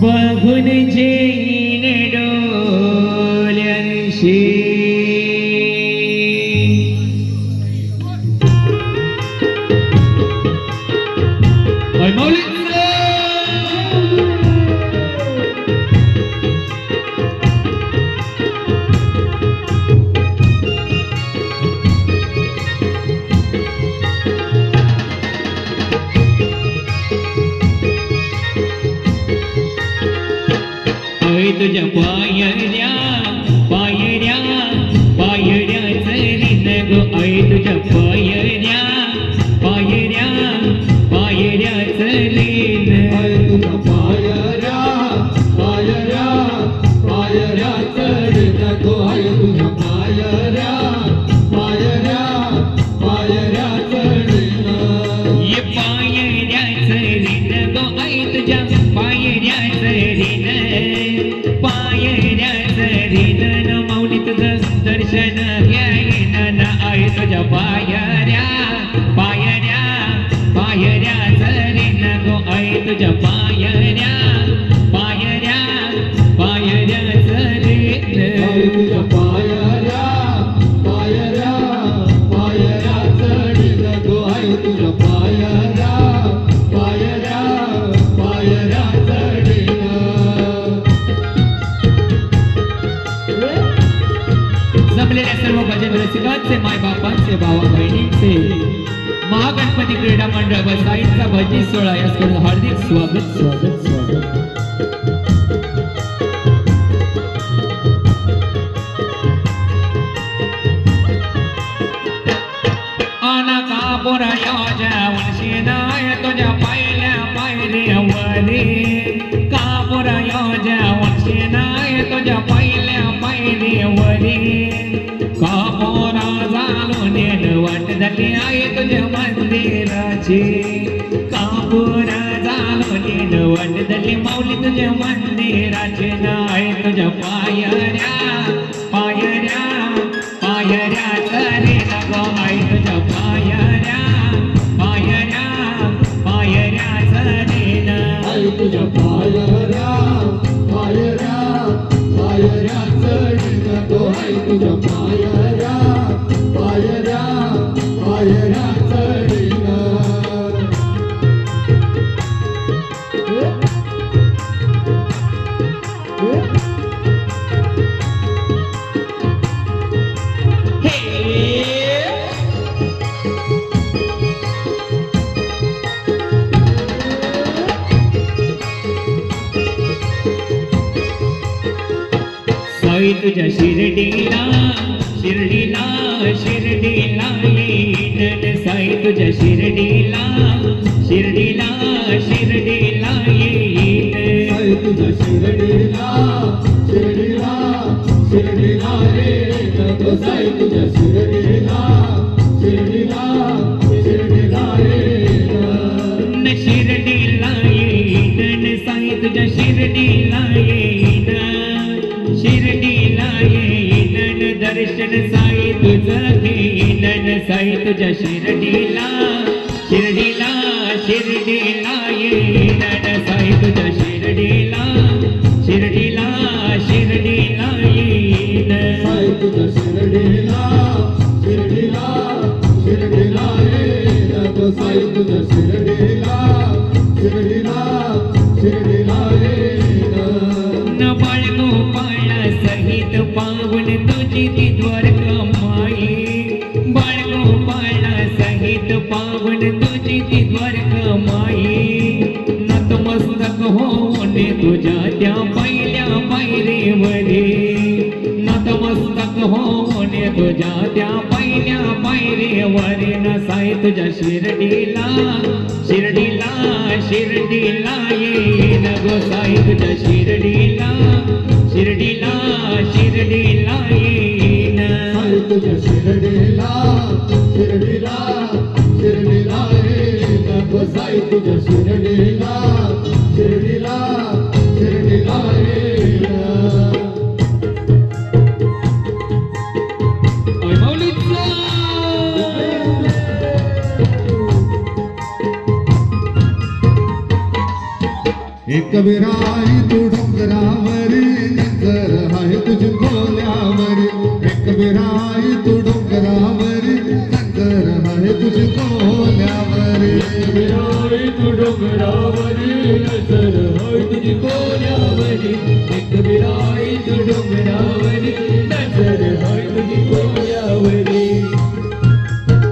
बघून जेईन अय तुझ्या पायऱ्या पायऱ्या पायऱ्या चरीन गो. अय तुझ्या पायऱ्या पायऱ्या पायऱ्या अय तुझ्या पायऱ्या पायऱ्या पायऱ्या चढीत गो. अय तुझ्या पायऱ्या पायऱ्या पायऱ्या चढीत ये पायऱ्या चरीन गो. अय पायऱ्या पायऱ्या पायऱ्या चरीन क्रीडा मंडळ बसाईचा भजी सोहळा या करून हार्दिक स्वागत. स्वागत स्वागत तुझ्या पायल्या पायरीवरी तुझ्या पायल्या पायरीवरी कापोरा झालो नेन वाट झाली आहे तुझ्या मंदिराची कापुरा वाट झाली माऊली तुझ्या मंदिराची नाही तुझ्या पायऱ्या. पायऱ्या पायऱ्या तरी नको आई तुझ्या पायऱ्या. पायऱ्या पायऱ्या न. आई तुझ्या पायऱ्या पायऱ्या पायऱ्या तो आई तुझ्या पायऱ्या. साई तुझ्या शिर्डीला शिर्डीला शिर्डीला येईन साई तुझ्या शिर्डीला शिर्डीला शिर्डीला येईन साई तुझ्या शिर्डीला शिर्डीला शिर्डीला रे साई तुझ्या तुझ्या शिर्डीला शिर्डीला शिर्डीला येईन न साई तुझ्या शिर्डीला शिर्डीला शिर्डीला येईन साई तुझ्या शिर्डीला शिर्डीला शिर्डीला तो साई तुझ्या शिर्डीला शिर्डीला शिर्डीला रे न बाळगोपाळ सहित पावन तुझी ती द्वारकमाई होणे तुझ्या त्या पहिल्या पायरीमध्ये. नतमस्तक होणे तुझ्या त्या पहिल्या पायरीवरी नसाय तुझ्या शिर्डीला शिर्डीला शिर्डीला येईन गोसाई तुझ्या शिर्डीला शिर्डीला शिर्डीला येईन. तुझ्या शिर्डीला शिर्डीला शिर्डीला येईन तो तुझ्या शिर्डीला एक विराई तू डोंगरावरी नजर आहे तुझी खोल्यावरी एक विराई तू डोंगरावरी नजर आहे तुझी खोल्यावरी विराई तू डोंगरावरी नजर हाय तुझी कोल्यावरी एक विराई तू डोंगरावरी